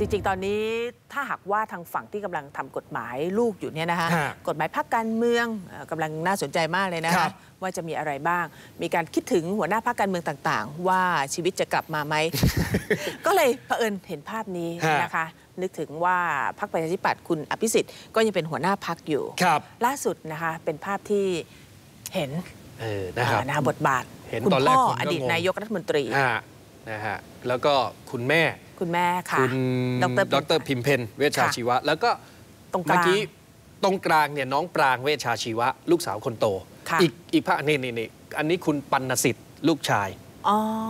จริง ๆ ตอนนี้ถ้าหากว่าทางฝั่งที่กำลังทำกฎหมายลูกอยู่เนี่ยนะคะฮะกฎหมายพรรคการเมืองเอ่อกำลังน่าสนใจมากเลยนะครัคะบว่าจะมีอะไรบ้าง มีการคิดถึงหัวหน้าพรรคการเมืองต่างๆ ว่าชีวิตจะกลับมาไหม ก็เลยเผอิญเห็นภาพนี้ฮะนะคะ นึกถึงว่าพรรคประชาธิปัตย์คุณอภิสิทธิ์ก็ยังเป็นหัวหน้าพรรคอยู่ครับล่าสุดนะคะเป็นภาพที่เห็นเออนะครับอ่านะคะบทบาท เห็นคุณตอนแรกพ่อผมก็อดีตงงนายกรัฐมนตรีอ่านะฮะแล้วก็คุณแม่ คุณแม่ค่ะคุณดดรรพิมเพนเวชชาค่ะชีวะ แล้วก็ตรงกลางเมื่อกี้ตรงกลางเนี่ยน้องปรางเวชชาชีวะ ลูกสาวคนโตค่ะอีกอีกพระนี่นี่นี่อันนี้คุณปัณสิทธิ์ลูกชายอ๋อ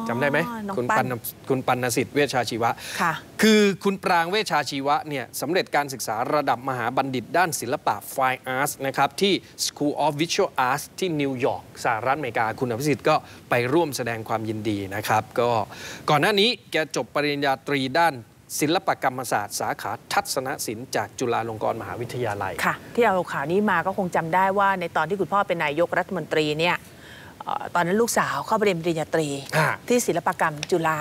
จำได้ไหมน้องคุณปั้ปันณคุณปัณสิทธิ์เวชชาชีวะค่ะคือคุณปรางเวชชาชีวะเนี่ยสำเร็จการศึกษาระดับมหาบัณฑิตด้านศิลปะ Fine Arts นะครับที่ School of Visual Arts ที่นิวยอร์กสหรัฐอเมริกา คุณอภิสิทธิ์ก็ไปร่วมแสดงความยินดีนะครับก็ก่อนหน้านี้แกจบปริญญาตรีด้านศิลปกรรมศาสตร์สาขาทัศนศิลป์จากจุฬาลงกรณ์มหาวิทยาลัยค่ะ ที่เอาข่าวนี้มาก็คงจำได้ว่าในตอนที่คุณพ่อเป็นนายกรัฐมนตรีเนี่ยเอ่อ ตอนนั้นลูกสาวเข้าไปเรียนปริญญาตรีฮะที่ศิลปกรรมจุฬา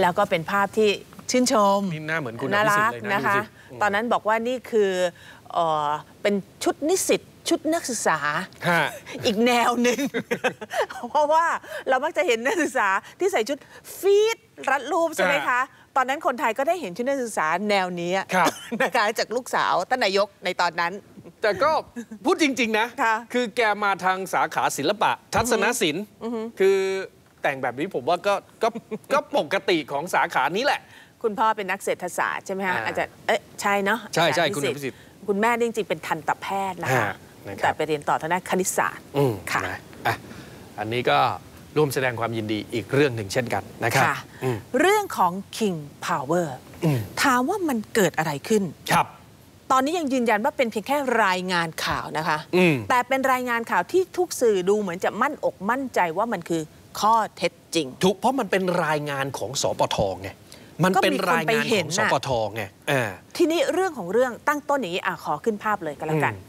แล้วก็เป็นภาพที่ชื่นชมนี่หน้าเหมือนคุณอน่าภิสิทรัธิ์กเลยนะนะคะดูสิตอนนั้นบอกว่านี่คือเอ่อเป็นชุดนิสิตชุดนักศึกษาฮะอีกแนวหนึ่ง เพราะว่าเรามักจะเห็นนักศึกษาที่ใส่ชุดฟีดรัดรูปใช่ไหมคะ ตอนนั้นคนไทยก็ได้เห็นชุดนักศึกษาแนวนี้ครับนะคะจากลูกสาวท่านนายกในตอนนั้น แต่ก็พูดจริง ๆนะค่ะคือแกมาทางสาขาศิลปะ ทัศนศิลป์คือแต่งแบบนี้ผมว่าก็ก็ก็ปกติของสาขานี้แหละ คุณพ่อเป็นนักเศรษฐศาสตร์ใช่ไหมฮะอ่าอาจารย์เอ๊ะใช่เนาะใช่ใช่อาจารย์คุณพิอภิสิทธิ์คุณแม่นี่จริงๆเป็นทันตแพทย์นะคะฮะนะครับแต่ไปเรียนต่อทางด้านคณิตศาสตร์อืมค่ะนะอะอันนี้ก็ร่วมแสดงความยินดีอีกเรื่องหนึ่งเช่นกันนะครับค่ะอืมเรื่องของ King Power อืมถามว่ามันเกิดอะไรขึ้นครับ ตอนนี้ยังยืนยันว่าเป็นเพียงแค่รายงานข่าวนะคะอืมแต่เป็นรายงานข่าวที่ทุกสื่อดูเหมือนจะมั่นอกมั่นใจว่ามันคือข้อเท็จจริง ถูกเพราะมันเป็นรายงานของสปทไงมันก็เป็นมีคนรายไปงานเห็ขนองน่ะสปทไงอ่าทีนี้เรื่องของเรื่องตั้งต้นอย่างนี้อะขอขึ้นภาพเลยก็แล้วกันอืม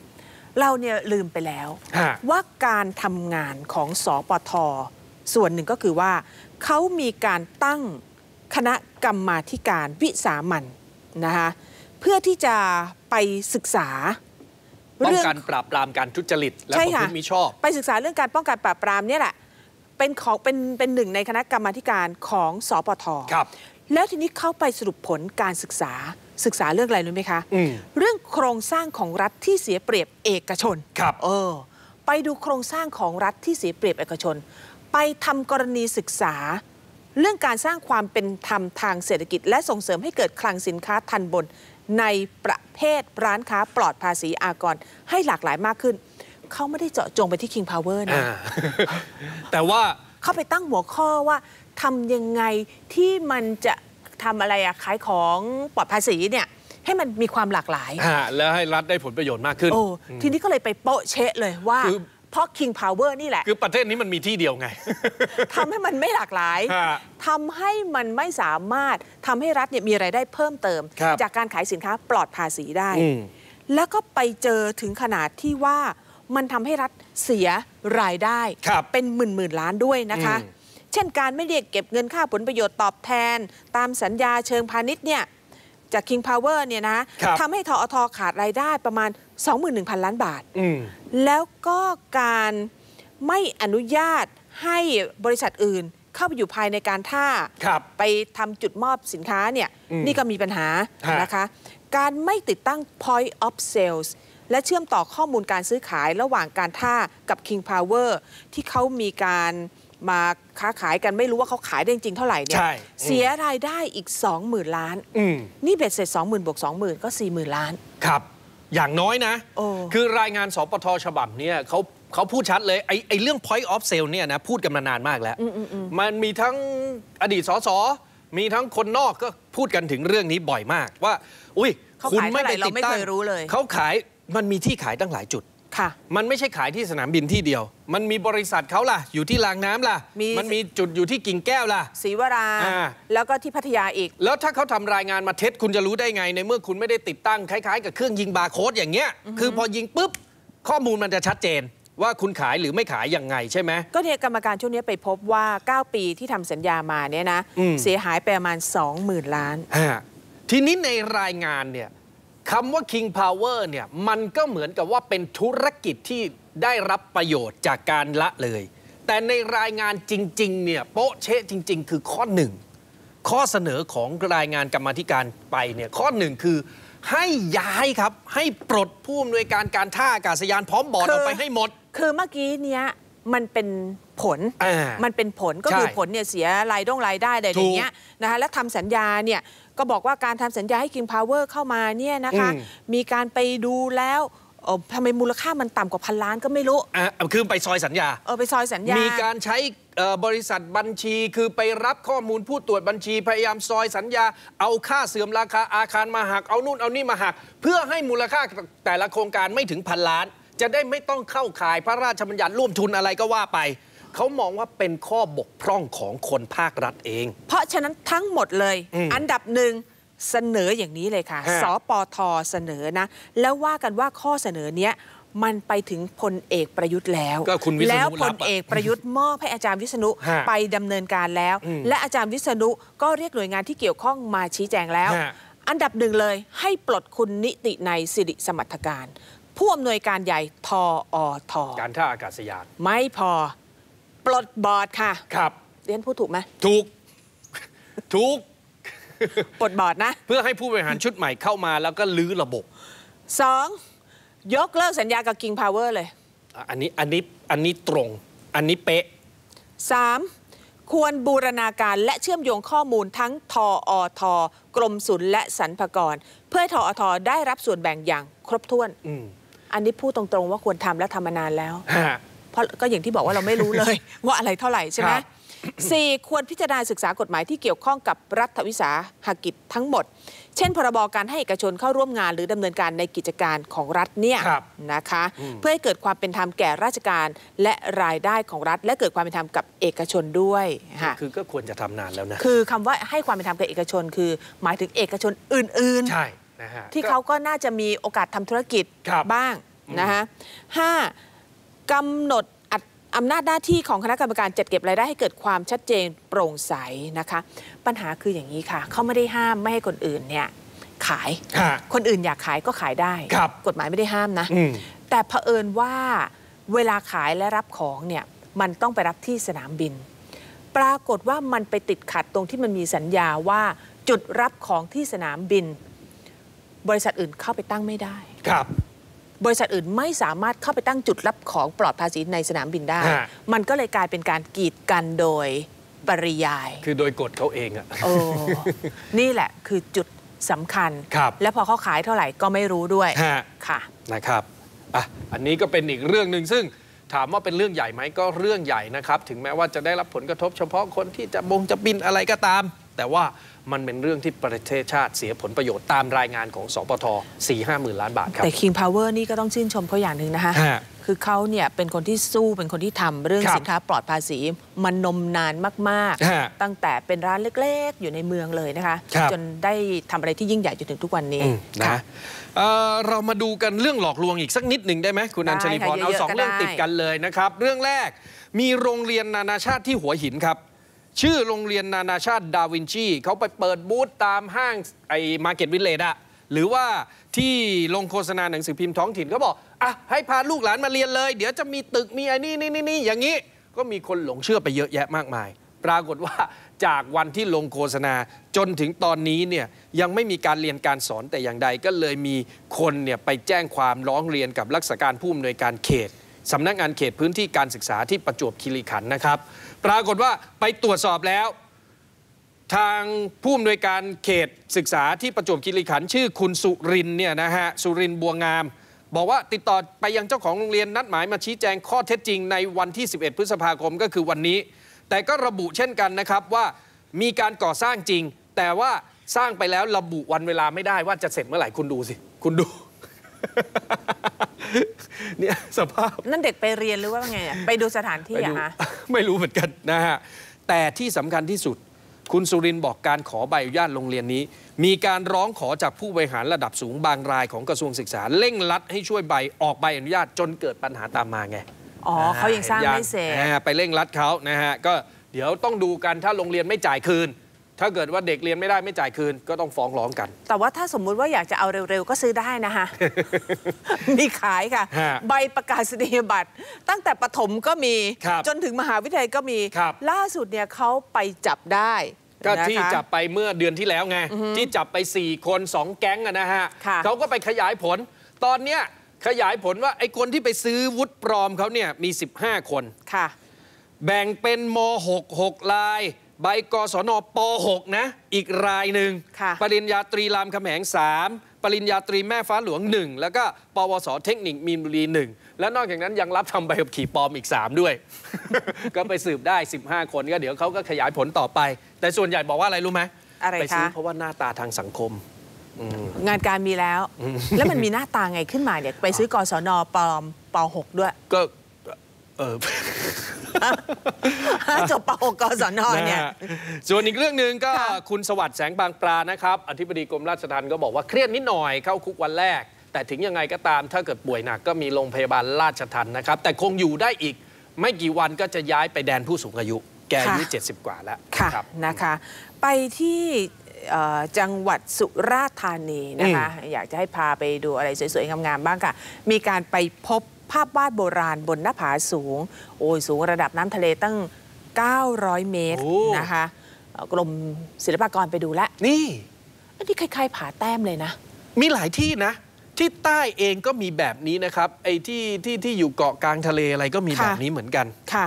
เราเนี่ยลืมไปแล้วฮะว่าการทำงานของสอปทส่วนหนึ่งก็คือว่าเขามีการตั้งคณะกรรมาธิการวิสามันนะคะเพื่อที่จะ ไปศึกษาป้องเรื่องกันปราบปรามการทุจริต และใช่ประค่ะพฤติมิชอบ ไปศึกษาเรื่องการป้องกันปราบปรามเนี่ยแหละเป็นของเป็นเป็นหนึ่งในคณะกรรมาธิการของสอปทครับ แล้วทีนี้เข้าไปสรุปผลการศึกษาศึกษาเรื่องอะไรรู้ไหมคะอืมเรื่องโครงสร้างของรัฐที่เสียเปรียบเอกชนครับเออไปดูโครงสร้างของรัฐที่เสียเปรียบเอกชน ไปทำกรณีศึกษา เรื่องการสร้างความเป็นธรรมทางเศรษฐกิจ และส่งเสริมให้เกิดคลังสินค้าทันบน ในประเภทร้านค้าปลอดภาษีอากร ให้หลากหลายมากขึ้น เขาไม่ได้เจาะจงไปที่ King Power นะอ่าแต่ว่าเขาไปตั้งหัวข้อว่าทำยังไงที่มันจะทำอะไรอะขายของปลอดภาษีเนี่ยให้มันมีความหลากหลายอ่าแล้วให้รัฐได้ผลประโยชน์มากขึ้น โอ้ ทีนี้ก็เลยไปโป๊ะเชะเลยว่า คือ เพราะ King Power นี่แหละ คือประเทศนี้มันมีที่เดียวไง ทำให้มันไม่หลากหลาย ฮะทำให้มันไม่สามารถทำให้รัฐเนี่ยมีไรายได้เพิ่มเติม ครับจากการขายสินค้าปลอดภาษีได้ อืม แล้วก็ไปเจอถึงขนาดที่ว่ามันทำให้รัฐเสียรายได้ครับเป็นหมื่นหมื่นล้านด้วยนะคะ อืม เช่นการไม่เรียกเก็บเงินค่าผลประโยชน์ตอบแทน ตามสัญญาเชิงพาณิชย์เนี่ย จาก King Power เนี่ยนะครับทำให้ทอทขาดรายได้ประมาณ 21,000 ล้านบาท อืม แล้วก็การไม่อนุญาตให้บริษัทอื่น เข้าไปอยู่ภายในการท่า ครับ ไปทำจุดมอบสินค้าเนี่ยอืมนี่ก็มีปัญหาฮะ นะคะ การไม่ติดตั้ง point of sales และเชื่อมต่อข้อมูลการซื้อขายระหว่างการท่ากับ King Power ที่เขามีการ มาค้าขายกันไม่รู้ว่าเขาขายได้จริงเท่าไหร่เนี่ยใช่เสียรายได้อีก 20,000 ล้านอืมนี่เบ็ดเสร็จ 20,000บวก20,000 ก็ 40,000 ล้าน ครับ อย่างน้อยนะโอ้คือรายงานสปทฉบับเนี้ยเขาเขาพูดชัดเลย ไอ้ไอ้เรื่อง point of sale เนี่ยนะพูดกันมานานมากแล้ว มันมีทั้งอดีตสสมีทั้งคนนอกก็พูดกันถึงเรื่องนี้บ่อยมากว่า อุ้ยเขาคุณขายไม่เท่าไหร่ไปเราติดไม่ตั้เคงยรู้เลยเขาขายมันมีที่ขายตั้งหลายจุดค่ะ มันไม่ใช่ขายที่สนามบินที่เดียว มันมีบริษัทเขาล่ะ อยู่ที่รางน้ำล่ะมีมันมีจุดอยู่ที่กิ่งแก้วล่ะศรีวราอ่าแล้วก็ที่พัทยาอีก แล้วถ้าเขาทำรายงานมาเท็จคุณจะรู้ได้ไง ในเมื่อคุณไม่ได้ติดตั้งคล้ายๆ กับเครื่องยิงบาร์โค้ดอย่างเงี้ย คือพอยิงปุ๊บ ข้อมูลมันจะชัดเจนว่าคุณขายหรือไม่ขายยังไงใช่ไหม ก็เนี่ยกรรมการช่วงนี้ไปพบว่า 9 ปีที่ทำสัญญามาเนี่ยนะอืมเสียหายไปประมาณ 20,000 ล้านฮะทีนี้ในรายงานเนี่ย คำว่า King Power เนี่ยมันก็เหมือนกับว่าเป็นธุรกิจที่ได้รับประโยชน์จากการละเลย แต่ในรายงานจริง ๆ เนี่ยโป๊ะเชะจริง ๆ คือข้อหนึ่งข้อเสนอของรายงานกรรมาธิการไปเนี่ยข้อหนึ่งคือให้ย้ายครับให้ปลดผู้อำนวยการการท่าอากาศยานพร้อมบอร์ดคือออกไปให้หมด คือเมื่อกี้เนี้ยมันเป็น ผลอ่ามัมันเป็นผลก็คือใช่ผลเนี่ยเสียรายด้งรายได้อะไรอย่างเงี้ยนะคะและทำสัญญาเนี่ยก็บอกว่าการทำสัญญาให้ King Power เข้ามาเนี่ยนะคะอืมมีการไปดูแล้วเอ่อทำไมมูลค่ามันต่ำกว่าพันล้านก็ไม่รู้อะคือไปซอยสัญญาเออไปซอยสัญญา มีการใช้เอ่อบริษัทบัญชีคือไปรับข้อมูลผู้ตรวจบัญชีพยายามซอยสัญญา เอาค่าเสื่อมราคาอาคารมาหักเอานู่นเอานี่มาหัก เพื่อให้มูลค่าแต่ละโครงการไม่ถึงพันล้าน จะได้ไม่ต้องเข้าข่ายพระราชบัญญัติร่วมทุนอะไรก็ว่าไป เขามองว่าเป็นข้อบกพร่องของคนภาครัฐเอง เพราะฉะนั้นทั้งหมดเลยอืมอันดับหนึ่งเสนออย่างนี้เลยค่ะฮะสปทเสนอนะ แล้วว่ากันว่าข้อเสนอเนี้ยมันไปถึงพลเอกประยุทธ์แล้วก็คุณวิษณุแล้วพรัลบอะเอกประยุทธ์มอบให้อาจารย์วิษณุฮะไปดำเนินการแล้วอืมและอาจารย์วิษณุก็เรียกหน่วยงานที่เกี่ยวข้องมาชี้แจงแล้วฮะอันดับหนึ่งเลย ให้ปลดคุณนิติในยสิริสมรรถการ ผู้อำนวยการใหญ่ทออทการท่าอากาศยานไม่พอ ปลดบอร์ดค่ะครับเรียนพูดถูกไหมถูก ถูก ปลดบอร์ดนะ เพื่อให้ผู้บริหารชุดใหม่เข้ามาแล้วก็ลื้อระบบสองยกเลิกสัญญากับ King Power เลยอะอันนี้อันนี้อันนี้ตรง อันนี้เป๊ะ 3. ควรบูรณาการและเชื่อมโยงข้อมูลทั้งทออทกรมศุลและสรรพากร เพื่อให้ทออทได้รับส่วนแบ่งอย่างครบถ้วนอืมอันนี้พูดตรงๆว่าควรทำและทำมานานแล้วฮะ เพราะก็อย่างที่บอกว่าเราไม่รู้เลย ว่าอะไรเท่าไหร่ใช่ไหมครับสี่ควรพิจารณาศึกษากฎหมายที่เกี่ยวข้องกับรัฐวิสาหกิจทั้งหมด เช่น พรบการให้เอกชนเข้าร่วมงานหรือดำเนินการในกิจการของรัฐเนี่ยครับนะคะอืมเพื่อให้เกิดความเป็นธรรมแก่ราชการและรายได้ของรัฐ และเกิดความเป็นธรรมกับเอกชนด้วยค่ะคือก็ควรจะทำนานแล้วนะคือคำว่าให้ความเป็นธรรมกับเอกชน คือ หมายถึงเอกชนอื่นๆใช่นะฮะที่ก็เขาก็น่าจะมีโอกาสทำธุรกิจครับบ้างอืมนะคะห้า กำหนดอัดอำนาจหน้าที่ของคณะกรรมการจัดเก็บรายได้ให้เกิดความชัดเจนโปร่งใสนะคะ ปัญหาคืออย่างนี้ค่ะเขาไม่ได้ห้ามไม่ให้คนอื่นเนี่ยขายฮะคนอื่นอยากขายก็ขายได้ครับกฎหมายไม่ได้ห้ามนะอืมแต่เผอิญว่าเวลาขายและรับของเนี่ยมันต้องไปรับที่สนามบิน ปรากฏว่ามันไปติดขัดตรงที่มันมีสัญญาว่าจุดรับของที่สนามบิน บริษัทอื่นเข้าไปตั้งไม่ได้ครับ บริษัทอื่นไม่สามารถเข้าไปตั้งจุดรับของปลอดภาษีในสนามบินได้ฮะมันก็เลยกลายเป็นการกีดกันโดยปริยาย คือโดยกฎเขาเองอะโอ้นี่แหละคือจุดสำคัญครับและพอเขาขายเท่าไหร่ก็ไม่รู้ด้วยฮะค่ะนะครับอะอันนี้ก็เป็นอีกเรื่องหนึ่งซึ่งถามว่าเป็นเรื่องใหญ่ไหมก็เรื่องใหญ่นะครับ ถึงแม้ว่าจะได้รับผลกระทบเฉพาะคนที่จะบงจะบินอะไรก็ตาม แต่ว่ามันเป็นเรื่องที่ประเทศชาติเสียผลประโยชน์ตามรายงานของสปท4 5หมื่นล้านบาทครับ แต่ King Power นี่ก็ต้องชื่นชมเขาอย่างหนึ่งนะคะฮะคือเขาเนี่ยเป็นคนที่สู้เป็นคนที่ทำเรื่องครับสินค้าปลอดภาษีมันนมนานมากฮะๆตั้งแต่เป็นร้านเล็ก ๆ อยู่ในเมืองเลยนะคะครับจนได้ทำอะไรที่ยิ่งใหญ่จนถึงทุกวันนี้อืมค่ะนะเอ่อเรามาดูกันเรื่องหลอกลวงอีกสักนิดหนึ่งได้ไหมคุณได้อัญชลีพรค่ะเอาเยอะๆสองก็เรื่องได้ติดกันเลยนะครับ เรื่องแรกมีโรงเรียนนานาชาติที่หัวหินครับ ชื่อโรงเรียนนานาชาติดาวินชีเขาไปเปิดบูธตามห้างไอ้มาร์เก็ตวิลเลจอะหรือว่าที่ลงโฆษณาหนังสือพิมพ์ท้องถิ่นเขาบอกอะให้พาลูกหลานมาเรียนเลย เดี๋ยวจะมีตึกมีไอ้นี่นี่นี่นี่อย่างนี้ ก็มีคนหลงเชื่อไปเยอะแยะมากมาย ปรากฏว่าจากวันที่ลงโฆษณาจนถึงตอนนี้เนี่ยยังไม่มีการเรียนการสอนแต่อย่างใด ก็เลยมีคนเนี่ยไปแจ้งความร้องเรียนกับรักษาการผู้อำนวยการเขตสำนักงานเขตพื้นที่การศึกษาที่ประจวบคีรีขันธ์นะครับ ปรากฏว่าไปตรวจสอบแล้ว ทางผู้อำนวยการเขตศึกษาที่ประจวบคีรีขันธ์ชื่อคุณสุรินเนี่ยนะฮะสุรินบัวงาม บอกว่าติดต่อไปยังเจ้าของโรงเรียนนัดหมายมาชี้แจงข้อเท็จจริงในวันที่ 11 พฤษภาคมก็คือวันนี้ แต่ก็ระบุเช่นกันนะครับว่ามีการก่อสร้างจริง แต่ว่าสร้างไปแล้วระบุวันเวลาไม่ได้ว่าจะเสร็จเมื่อไหร่คุณดูสิ คุณดู เนี่ยสภาพ นั่นเด็กไปเรียนหรือว่าไงอะไปดูสถานที่ไปอะดูคะไม่รู้เหมือนกันนะฮะ แต่ที่สำคัญที่สุด คุณสุรินทร์บอกการขอใบอนุญาตโรงเรียนนี้ มีการร้องขอจากผู้บริหารระดับสูงบางรายของกระทรวงศึกษาเร่งรัดให้ช่วยใบออกใบอนุญาตจนเกิดปัญหาตามมาไงอ๋อเขายังสร้างไม่เสร็จอ่าไปเร่งรัดเขานะฮะก็เดี๋ยวต้องดูกันถ้าโรงเรียนไม่จ่ายคืน ถ้าเกิดว่าเด็กเรียนไม่ได้ไม่จ่ายคืนก็ต้องฟ้องร้องกัน แต่ว่าถ้าสมมุติว่าอยากจะเอาเร็วๆ ก็ซื้อได้นะคะมีขายค่ะฮะใบประกาศนียบัตร ตั้งแต่ประถมก็มีครับจนถึงมหาวิทยาลัยก็มีครับล่าสุดเนี่ยเขาไปจับได้ก็นะคะที่จับไปเมื่อเดือนที่แล้วไง ที่จับไป 4 คน 2 แก๊งอะนะฮะค่ะเขาก็ไปขยายผล ตอนเนี้ยขยายผลว่าไอ้คนที่ไปซื้อวุฒิปลอมเขาเนี่ยมี 15 คนค่ะ แบ่งเป็นม 6 6ลาย ใบกศนป 6 นะ อีกรายหนึ่งค่ะปริญญาตรีรามคำแหง 3 ปริญญาตรีแม่ฟ้าหลวง 1 แล้วก็ปวส เทคนิคมีนบุรี 1 และนอกจากนั้นยังรับทำใบขับขี่ปลอมอีก 3 ด้วย ก็ไปสืบได้ 15 คนก็เดี๋ยวเขาก็ขยายผลต่อไป แต่ส่วนใหญ่บอกว่าอะไรรู้ไหมอะไรไปซื้อคะเพราะว่าหน้าตาทางสังคมงานการมีแล้ว แล้วมันมีหน้าตาไงขึ้นมาเนี่ยไปซื้อกศนปลอมป .6 ด้วยก็ เออจบป .6 กศนเนี่ยะฮะส่วนอีกเรื่องหนึ่งก็ค่ะคุณสวัสดิ์แสงบางปลานะครับ อธิบดีกรมราชทัณฑ์ก็บอกว่าเครียดนิดหน่อยเข้าคุกวันแรก แต่ถึงยังไงก็ตามถ้าเกิดป่วยหนักก็มีโรงพยาบาลราชทัณฑ์นะครับ แต่คงอยู่ได้อีกไม่กี่วันก็จะย้ายไปแดนผู้สูงอายุ แกอายุค่ะ70 กว่าแล้วค่ะรับนะคะ ไปที่เอ่อจังหวัดสุราษฎร์ธานีนะคะ อยากจะให้พาไปดูอะไรสวยๆงามๆบ้างค่ะ มีการไปพบ ภาพวาดโบราณบนหน้าผาสูง โอ้ยสูงระดับน้ำทะเลตั้ง 900 เมตรโอ้นะคะเอ่อกรมศิลปากรไปดูแล้วนี่อันนี้คล้ายๆผาแต้มเลยนะ มีหลายที่นะ ที่ใต้เองก็มีแบบนี้นะครับ ไอ้ที่ที่ที่อยู่เกาะกลางทะเลอะไรก็มีค่ะแบบนี้เหมือนกันค่ะ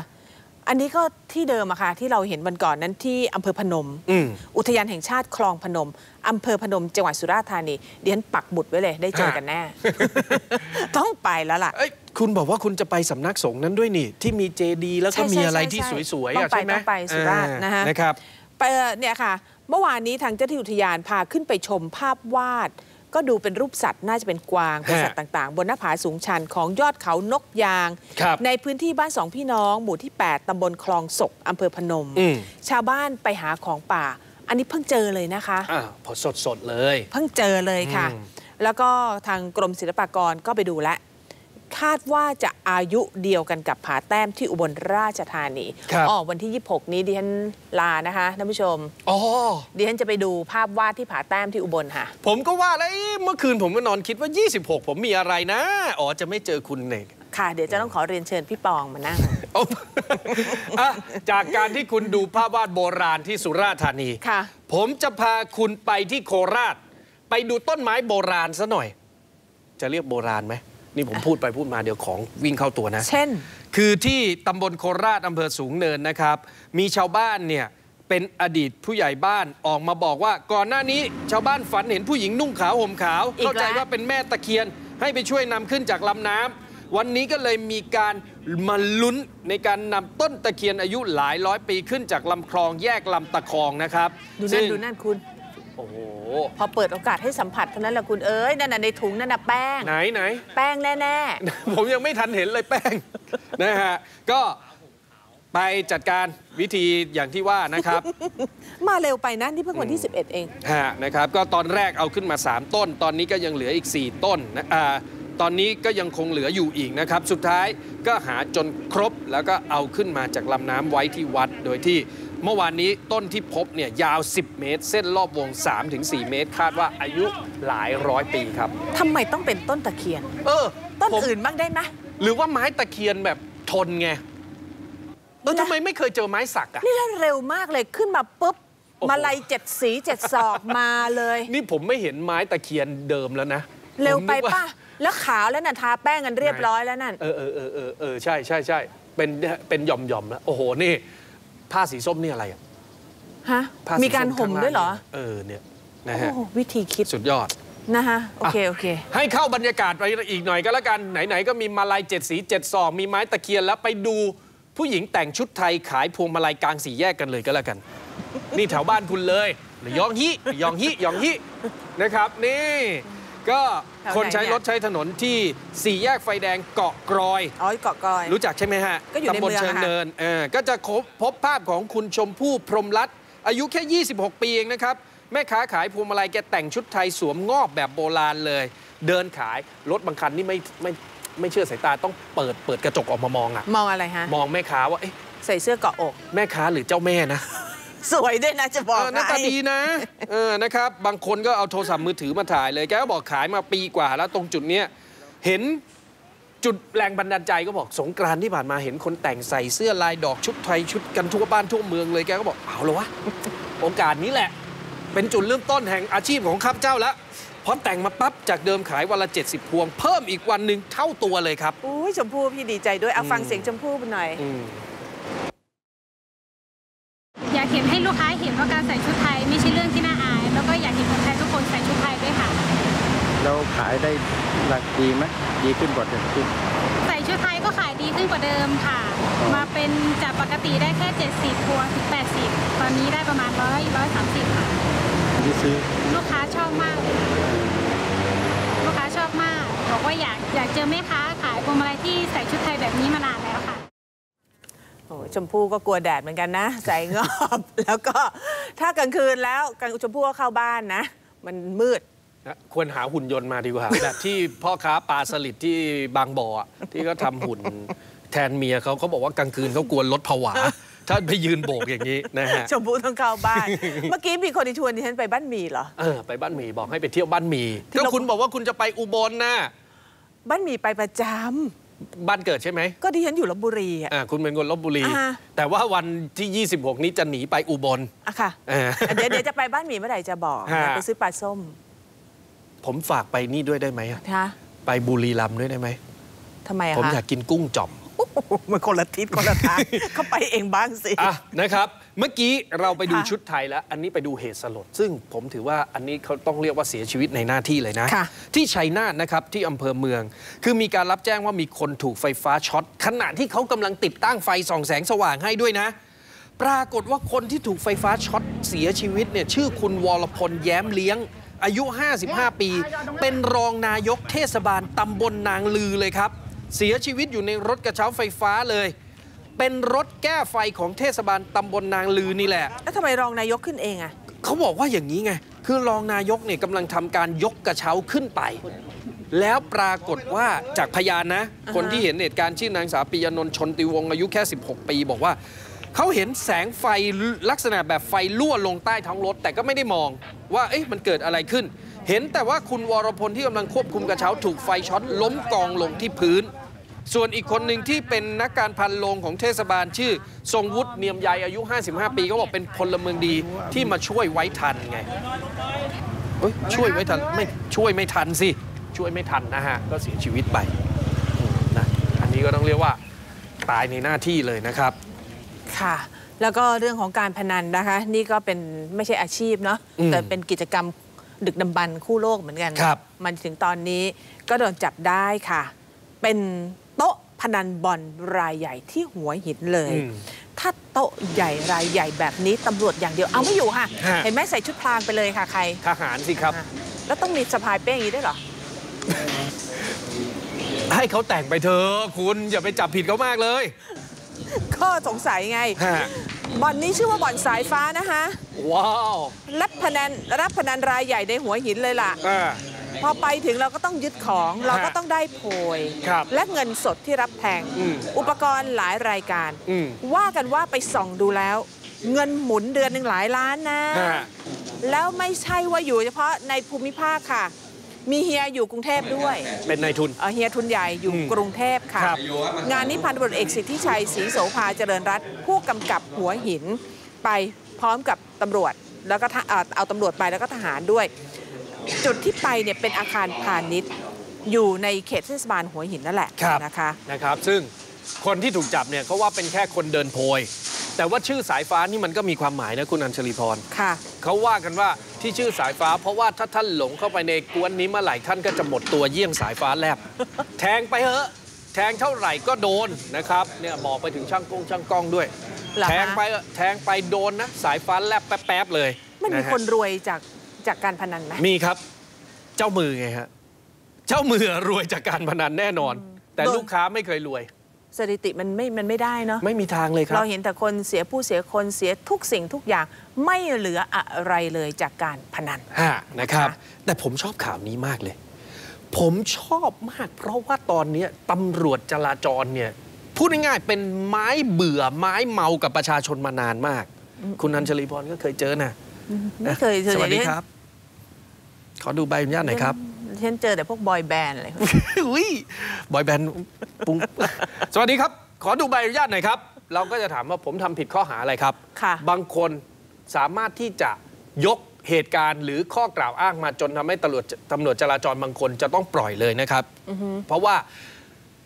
อันนี้ก็ที่เดิมอะค่ะ ที่เราเห็นวันก่อนนั้นที่อำเภอพนมอืมอุทยานแห่งชาติคลองพนมอำเภอพนมจังหวัดสุราษฎร์ธานีเดี๋ยวฉันปักหมุดไว้เลย ได้เจอกันแน่ ต้องไปแล้วล่ะเอ้ย คุณบอกว่าคุณจะไปสำนักสงฆ์นั้นด้วยนี่ ที่มีเจดีย์แล้วก็ใช่มีใช่อะไรใช่ที่ใช่สวยๆต้ออะงไปใช่ไหมต้องไปสุราษฎร์อ่นะคะนะครับไปเอ่อเนี่ยค่ะ เมื่อวานนี้ทางเจ้าที่อุทยานพาขึ้นไปชมภาพวาด ก็ดูเป็นรูปสัตว์น่าจะเป็นกวางเป็นสัตว์ต่างๆ บนหน้าผาสูงชันของยอดเขานกยางครับในพื้นที่บ้านสองพี่น้อง หมู่ที่ 8ตำบลคลองศกอำเภอพนมอืมชาวบ้านไปหาของป่า อันนี้เพิ่งเจอเลยนะคะอ่าพอสดๆเลย เพิ่งเจอเลยค่ะอืมแล้วก็ทางกรมศิลปากรก็ไปดูแลว คาดว่าจะอายุเดียวกันกับผาแต้มที่อุบลราชธานีครับอ๋อวันที่ 26 นี้ดิฉันลานะคะท่านผู้ชมอ๋อดิฉันจะไปดูภาพวาดที่ผาแต้มที่อุบลค่ะ ผมก็ว่าแล้วเอ๊ะเมื่อคืนผมก็นอนคิดว่า 26 ผมมีอะไรนะ อ๋อจะไม่เจอคุณเนี่ยค่ะ เดี๋ยวจะต้องขอเรียนเชิญพี่ปองมานั่งเอาอะจากการที่คุณดูภาพวาดโบราณที่สุราษฎร์ธานีค่ะ ผมจะพาคุณไปที่โคราช ไปดูต้นไม้โบราณซะหน่อย จะเรียกโบราณไหม นี่ผมพูดไปพูดมาเดี๋ยวของวิ่งเข้าตัวนะ เช่น คือที่ตำบลโคราชอำเภอสูงเนินนะครับ มีชาวบ้านเนี่ยเป็นอดีตผู้ใหญ่บ้านออกมาบอกว่า ก่อนหน้านี้ชาวบ้านฝันเห็นผู้หญิงนุ่งขาวห่มขาวอีกแล้วเข้าใจว่าเป็นแม่ตะเคียน ให้ไปช่วยนำขึ้นจากลำน้ำวันนี้ก็เลยมีการมาลุ้นในการนำต้นตะเคียนอายุหลายร้อยปีขึ้นจากลำคลองแยกลำตะคองนะครับ ดูนั่ซึ่นงดูนั่นคุณ โอ้โหพอเปิดโอกาสให้สัมผัสเท่านั้นแหละคุณเอ้ยนั่นน่ะในถุงนั่นน่ะแป้งไหนไหนแป้งแน่ผมยังไม่ทันเห็นเลยแป้งนะฮะก็ไปจัดการวิธีอย่างที่ว่านะครับๆมาเร็วไปนะนี่เพิ่งวันที่ 11 เองฮะนะครับ ก็ตอนแรกเอาขึ้นมา 3 ต้น ตอนนี้ก็ยังเหลืออีก 4 ต้นนะอ่าตอนนี้ก็ยังคงเหลืออยู่อีกนะครับ สุดท้ายก็หาจนครบแล้วก็เอาขึ้นมาจากลำน้ำไว้ที่วัดโดยที่ เมื่อวานนี้ต้นที่พบเนี่ยยาว 10 เมตร เส้นรอบวง 3-4 เมตร คาดว่าอายุหลายร้อยปีครับ ทำไมต้องเป็นต้นตะเคียน เออต้นผมอื่นบ้างได้ไหมหรือว่าไม้ตะเคียนแบบทนไงเออทำไมไม่เคยเจอไม้สักอะ นี่เร็วมากเลยขึ้นมาปุ๊บ โอ้โห มาลัยเจ็ดสีเจ็ดศอกมาเลย นี่ผมไม่เห็นไม้ตะเคียนเดิมแล้วนะเร็วไปผมนึกา ป่ะ แล้วขาวแล้วน่ะทาแป้งกันเรียบร้อยแล้วนั่น เออเออเออเออเออใช่ใช่ใช่เป็นเป็นหย่อมหย่อมๆแล้วโอ้โหนี่ ผ้าสีส้มนี่อะไรอะฮะผ้าสีมีการส้ห่มข้งล่งด้วยเหรอนี่เออเนี่ยนะฮะโอ้วิธีคิดสุดยอดนะฮะโอเคโอเค ให้เข้าบรรยากาศไปอีกหน่อยก็แล้วกัน ไหน ๆ ก็มีมาลัยเจ็ดสีเจ็ดซองมีไม้ตะเคียนแล้วไปดูผู้หญิงแต่งชุดไทยขายพวงมาลัยกลางสี่แยกกันเลยก็แล้วกัน นี่แถวบ้านคุณเลยระยองฮิระยองฮิยองฮินะครับ นี่ ก็แถวไหนคนใช้เนี่ยรถใช้ถนนที่สี่แยกไฟแดงเกาะกรอย อ๋อเกาะกอย รู้จักใช่ไหมฮะก็อยู่ในตำบลเมืองเชิงอะค่ะเนินเออก็จะพบพบภาพของคุณชมพู่พรหมรัตน์อายุแค่ 26 ปีเองนะครับ แม่ค้าขายพวงมาลัยแกแต่งชุดไทยสวมงอบแบบโบราณเลย เดินขายรถบางคันนี่ไม่ไม่ไม่เชื่อสายตาต้องเปิดเปิดกระจกออกมามองอะมองอะไรฮะ มองแม่ค้าว่าเอ๊ะใส่เสื้อเกาะอก แม่ค้าหรือเจ้าแม่นะ สวยด้วยนะจะบอกเออหน้าตาให้ดีนะเออนะครับ บางคนก็เอาโทรศัพท์มือถือมาถ่ายเลย แกก็บอกขายมาปีกว่าแล้วตรงจุดเนี้ยเห็นจุดแรงบันดาลใจก็บอกสงกรานต์ที่ผ่านมาเห็นคนแต่งใส่เสื้อลายดอกชุดไทยชุดกันทั่วบ้านทั่วเมืองเลยแกก็บอกเอาละวะโอกาสนี้แหละ เป็นจุดเริ่มต้นแห่งอาชีพของข้าพเจ้าแล้วพอแต่งมาปั๊บจากเดิมขายวันละ 70 พวง เพิ่มอีกวันหนึ่งเท่าตัวเลยครับอุ้ยชมพู่พี่ดีใจด้วยเอาฟังเสียงชมพู่หน่อยอืมอยากเห็นให้ลูกค้าเห็นว่าการใส่ชุดไทยไม่ใช่เรื่องที่น่าอาย แล้วก็อยากเห็นคนไทยทุกคนใส่ชุดไทยด้วยค่ะ เราขายได้ราคาดีไหมดีขึ้นกว่าเดิมขึ้นใส่ชุดไทยก็ขายดีขึ้นกว่าเดิมค่ะอ๋อมาเป็นจากปกติได้แค่ 70พวงถึง80 ตอนนี้ได้ประมาณ 100 130 ค่ะที่ซื้อลูกค้าชอบมากเลยค่ะลูกค้าชอบมาก บอกว่าอยากอยากเจอแม่ค้าขายพวงมาลัยที่ใส่ชุดไทยแบบนี้มานานแล้วค่ะโอ้ ชมพู่ก็กลัวแดดเหมือนกันนะใจงอบ แล้วก็ถ้ากลางคืนแล้วกลางชมพู่ก็เข้าบ้านนะ มันมืดนะควรหาหุ่นยนต์มาดีกว่า แบบที่พ่อค้าปลาสลิดที่บางบ่ออะที่เขาทำหุ่นแทนเมียเขาเขาบอกว่ากลางคืนเขากลัวรถผวา ถ้าไปยืนโบกอย่างนี้นะฮะชมพู่ต้องเข้าบ้าน เมื่อกี้มีคนที่ชวนดิฉันไปบ้านหมีเหรอเออไปบ้านหมีบอกให้ไปเที่ยวบ้านหมีที่ก็เราคุณบอกว่าคุณจะไปอุบลนะบ้านหมีไปประจ บ้านเกิดใช่ไหมำก็ดิฉันอยู่ลบบุรีอะอ่าคุณเป็นคนลบบุรีอ่าแต่ว่าวันที่ 26 นี้จะหนีไปอุบลอะค่ะเออเดี๋ยวเดี๋ยวจะไปบ้านหมีเมื่อไหร่จะบอกฮะไปซื้อปลาส้ม ผมฝากไปนี่ด้วยได้ไหมอะนะไปบุรีรัมย์ด้วยได้ไหมทำไมอะผมคะอยากกินกุ้งจ่อมโอ้โห มันคนละทิศคนละทางเขาไปเองบ้างสิอะนะครับ เมื่อกี้เราไปดูค่ะชุดไทยแล้ว อันนี้ไปดูเหตุสลด ซึ่งผมถือว่าอันนี้เขาต้องเรียกว่าเสียชีวิตในหน้าที่เลยนะค่ะที่ชัยนาทนะครับที่อำเภอเมือง คือมีการรับแจ้งว่ามีคนถูกไฟฟ้าช็อตขณะที่เขากำลังติดตั้งไฟส่องแสงสว่างให้ด้วยนะ ปรากฏว่าคนที่ถูกไฟฟ้าช็อตเสียชีวิตเนี่ยชื่อคุณวรพลแย้มเลี้ยงอายุ 55 ปี เป็นรองนายกเทศบาลตำบลนางลือเลยครับ เสียชีวิตอยู่ในรถกระเช้าไฟฟ้าเลย เป็นรถแก้ไฟของเทศบาลตำบลนางลือนี่แหละ แล้วทำไมรองนายกขึ้นเองอะเขาบอกว่าอย่างนี้ไง คือรองนายกเนี่ยกำลังทำการยกกระเช้าขึ้นไป แล้วปรากฏว่าจากพยานนะ คนที่เห็นเหตุการณ์ชื่อนางสาวปิยานนท์ชนติวงศ์อายุแค่ 16 ปีบอกว่าเขาเห็นแสงไฟลักษณะแบบไฟลั่วลงใต้ท้องรถ แต่ก็ไม่ได้มองว่าเอ๊ะมันเกิดอะไรขึ้น เห็นแต่ว่าคุณวรพลที่กำลังควบคุมกระเช้าถูกไฟช็อตล้มกองลงที่พื้น ส่วนอีกคนหนึ่งที่เป็นนักการพันโลงของเทศบาลชื่อ ทรงวุฒิเนียมใยอายุ 55 ปีเขาบอกเป็นพลเมืองดีที่มาช่วยไว้ทันไงเอ้ยช่วยไว้ทันไม่ช่วยไม่ทันสิ ช่วยไม่ทันนะฮะ ก็เสียชีวิตไปอืมนะอันนี้ก็ต้องเรียกว่าตายในหน้าที่เลยนะครับ ค่ะ แล้วก็เรื่องของการพนันนะคะ นี่ก็เป็นไม่ใช่อาชีพเนาะอืมแต่เป็นกิจกรรมดึกดำบรรพ์คู่โลกเหมือนกันครับมันถึงตอนนี้ก็โดนจับได้ค่ะ เป็นโต๊ะพ นันบอลรายใหญ่ที่หัวหินเลยอืมถ้าโต๊ะใหญ่รายใหญ่แบบนี้ตำรวจอย่างเดียวเอาไม่อยู่ค่ะฮะเห็นไหมใส่ชุดพรางไปเลยค่ะใคร ทหารสิครับอะแล้วต้องมีสะพายเป้งอย่างนี้ด้วยเหรอ ให้เขาแต่งไปเถอะคุณอย่าไปจับผิดเขามากเลย ก็สงสัยไงฮะบ่อนนี้ชื่อว่าบ่อนสายฟ้านะคะ ว้าว รับพนันรับพนันรายใหญ่ในหัวหินเลยล่ะอ่า พอไปถึงเราก็ต้องยึดของเราก็ต้องได้โพย ครับและเงินสดที่รับแทง อืมอุปกรณ์หลายรายการ อืม ว่ากันว่าไปส่องดูแล้ว เงินหมุนเดือนหนึ่งหลายล้านนะ ฮะแล้วไม่ใช่ว่าอยู่เฉพาะในภูมิภาคค่ะ มีเฮียอยู่กรุงเทพด้วยเป็นนายทุน เอ่อเฮียทุนใหญ่อยู่อืมกรุงเทพค่ะ ครับ งานนี้พันตำรวจเอกสิทธิชัยศรีโสภาเจริญรัตน์ผู้กำกับหัวหินไปพร้อมกับตำรวจ แล้วก็ทหเอ่อเอาตำรวจไปแล้วก็ทหารด้วย จุดที่ไปเนี่ยเป็นอาคารพาณิชย์ อยู่ในเขตเทศบาลหัวหินนั่นแหละครับนะคะนะครับ ซึ่งคนที่ถูกจับเนี่ยเขาว่าเป็นแค่คนเดินโพย แต่ว่าชื่อสายฟ้านี่มันก็มีความหมายนะคุณอัญชลีพรค่ะเขาว่ากันว่าที่ชื่อสายฟ้า เพราะว่าถ้าท่านหลงเข้าไปในกวนนี้เมื่อไหร่ท่านก็จะหมดตัวเยี่ยงสายฟ้าแลบแทงไปเถอะแทงเท่าไหร่ก็โดนนะครับเนี่ยบอกไปถึงช่างกล้องช่างกล้องด้วยเหรอคะแทงไปเถอะแทงไปโดนนะสายฟ้าแลบแป๊บๆเลยมันมีะฮะคนรวยจาก จากการพนันไหมมีครับ เจ้ามือไงฮะ เจ้ามือรวยจากการพนันแน่นอน แต่ลูกค้าไม่เคยรวย สถิติมันไม่ มันไม่ได้เนาะ ไม่มีทางเลยครับ เราเห็นแต่คนเสียผู้เสียคนเสียทุกสิ่งทุกอย่างไม่เหลืออะไรเลยจากการพนันฮะนะครับค่ะแต่ผมชอบข่าวนี้มากเลย ผมชอบมาก เพราะว่าตอนเนี้ยตำรวจจราจรเนี่ยพูดง่ายๆ เป็นไม้เบื่อไม้เมากับประชาชนมานานมากอคุณนันชลีพรก็เคยเจอนะ ไม่เคยเจอสวัสดีเดี๋ยวครับ ขอดูใบอนุญาตหน่อยครับฉันเจอแต่พวกบอยแบนด์อะไรพวกนี้อุ้ยบอยแบนด์ปุ้งสวัสดีครับ ขอดูใบอนุญาตหน่อยครับ เราก็จะถามว่าผมทำผิดข้อหาอะไรครับค่ะบางคนสามารถที่จะยกเหตุการณ์หรือข้อกล่าวอ้างมาจนทำให้ตำรวจตำรวจจราจรบางคนจะต้องปล่อยเลยนะครับ เพราะว่า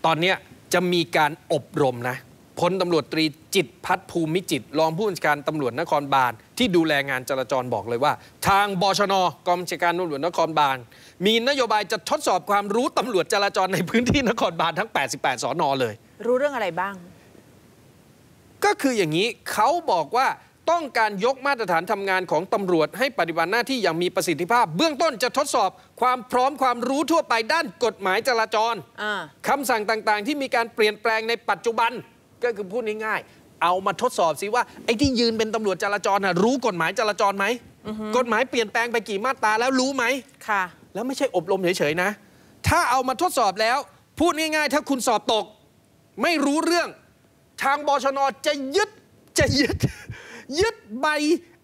ตอนเนี้ยจะมีการอบรมนะ พลตำรวจตรีจิตรพัฒน์ภูมิจิตรรองผู้บัญชาการตำรวจนครบาลที่ดูแลงานจราจรบอกเลยว่า ทางบชนกองบัญชาการตำรวจนครบาลมีนโยบายจะทดสอบความรู้ตำรวจจราจรในพื้นที่นครบาลทั้ง 88 สอนอเลย รู้เรื่องอะไรบ้าง ก็คืออย่างนี้เขาบอกว่าต้องการยกมาตรฐานทำงานของตำรวจให้ปฏิบัติหน้าที่อย่างมีประสิทธิภาพ เบื้องต้นจะทดสอบความพร้อมความรู้ทั่วไปด้านกฎหมายจราจรอ่าคำสั่งต่างๆ ที่มีการเปลี่ยนแปลงในปัจจุบัน ก็คือพูดง่ายๆ เอามาทดสอบสิว่าไอ้ที่ยืนเป็นตำรวจจราจรน่ะรู้กฎหมายจราจรไหมกฎหมายเปลี่ยนแปลงไปกี่มาตราแล้วรู้ไหมค่ะ แล้วไม่ใช่อบรมเฉยๆนะ ถ้าเอามาทดสอบแล้ว พูดง่ายๆ ถ้าคุณสอบตก ไม่รู้เรื่อง ทางบชนจะยึดจะยึด ยึดใบ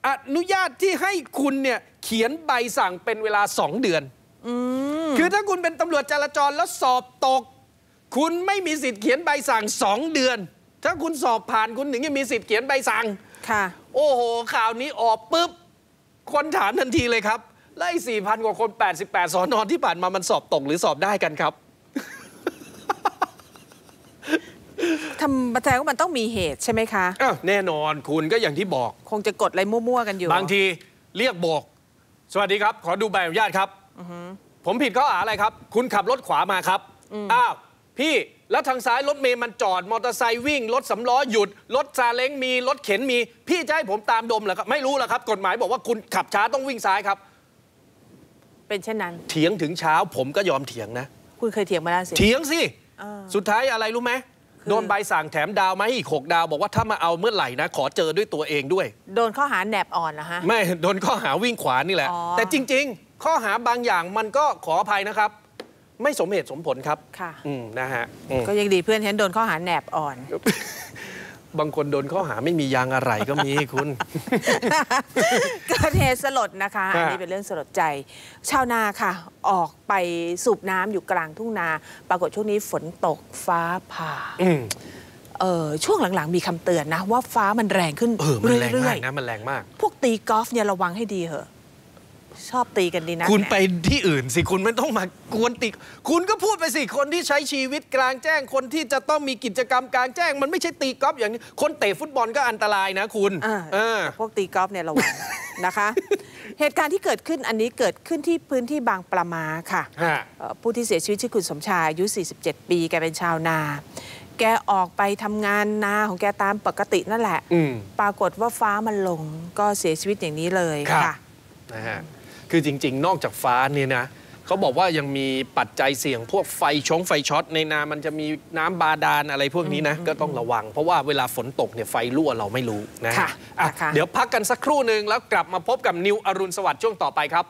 อนุญาตที่ให้คุณเนี่ยเขียนใบสั่งเป็นเวลา2เดือนคือถ้าคุณเป็นตำรวจจราจรแล้วสอบตก คุณไม่มีสิทธิ์เขียนใบสั่ง2เดือน ถ้าคุณสอบผ่านคุณถึงจะมีสิทธิ์เขียนใบสั่งค่ะ โอ้โห ข่าวนี้ออกปุ๊บ คนถามทันทีเลยครับไล่สี่พันกว่าคน 88 สอนอนที่ผ่านมามันสอบตกหรือสอบได้กันครับทำแสดงว่ามันต้องมีเหตุใช่ไหมคะอ้าวแน่นอนคุณก็อย่างที่บอก คงจะกดอะไรมั่วๆกันอยู่ บางทีเรียกโบก สวัสดีครับ ขอดูใบอนุญาตครับ ผมผิดข้อหาอะไรครับ คุณขับรถขวามาครับ อ้าว พี่แล้วทางซ้ายรถเมย์มันจอดมอเตอร์ไซค์วิ่ง รถสำล้อหยุด รถซาเล้งมี รถเข็นมี พี่จะให้ผมตามดมเหรอครับ ไม่รู้แล้วครับ กฎหมายบอกว่าคุณขับช้าต้องวิ่งซ้ายครับ เป็นเช่นนั้น เถียงถึงเช้าผมก็ยอมเถียงนะ คุณเคยเถียงมาแล้วสิ เถียงสิ อ่า สุดท้ายอะไรรู้ไหมคือโดนใบสั่งแถมดาวมาให้อีก6ดาว บอกว่าถ้ามาเอาเมื่อไหร่นะ ขอเจอด้วยตัวเองด้วย โดนข้อหาแหนบอ่อนนะฮะ ไม่ โดนข้อหาวิ่งขวานี่แหละ อ๋อ แต่จริง ๆ ข้อหาบางอย่างมันก็ขออภัยนะครับ ไม่สมเหตุสมผลครับค่ะ อืมนะฮะอืมก็ยังดีเพื่อนฉันโดนข้อหาแหนบอ่อน บางคนโดนข้อหาไม่มียางอะไรก็มีคุณ เกิดเหตุสลดนะคะฮะอันนี้เป็นเรื่องสลดใจ ชาวนาค่ะ ออกไปสูบน้ำอยู่กลางทุ่งนา ปรากฏช่วงนี้ฝนตกฟ้าผ่าอืมเออช่วงหลังๆ มีคำเตือนนะ ว่าฟ้ามันแรงขึ้นเออมันแรงเรื่มาอกยนะมันแรงมากๆพวกตีกอล์ฟเนี่ยระวังให้ดีเหอะ ชอบตีกันดีนะคุณเนี่ยไปที่อื่นสิคุณไม่ต้องมากวนติคุณก็พูดไปสิคนที่ใช้ชีวิตกลางแจ้งคนที่จะต้องมีกิจกรรมกลางแจ้ง มันไม่ใช่ตีกอล์ฟอย่างนี้คนเตะฟุตบอลก็อันตรายนะคุณอ่าเออพวกตีกอล์ฟเนี่ยระวังนะคะ เหตุการณ์ที่เกิดขึ้นอันนี้เกิดขึ้นที่พื้นที่บางปลามาค่ะฮะเอ่อผู้ที่เสียชีวิตชื่อคุณสมชายอายุ 47 ปีแกเป็นชาวนาแกออกไปทำงานนาของแกตามปกตินั่นแหละอืมปรากฏว่าฟ้ามันลงก็เสียชีวิตอย่างนี้เลยครับค่ะนะฮะ คือจริง ๆ นอกจากฟ้าเนี่ยนะเขาบอกว่ายังมีปัจจัยเสี่ยงพวกไฟชงไฟช็อตในนามันจะมีน้ำบาดาลอะไรพวกนี้นะก็ต้องระวัง เพราะว่าเวลาฝนตกเนี่ยไฟรั่วเราไม่รู้นะฮะค่ะอะนะคะเดี๋ยวพักกันสักครู่หนึ่งแล้วกลับมาพบกับนิวอรุณสวัสดิ์ช่วงต่อไปครับ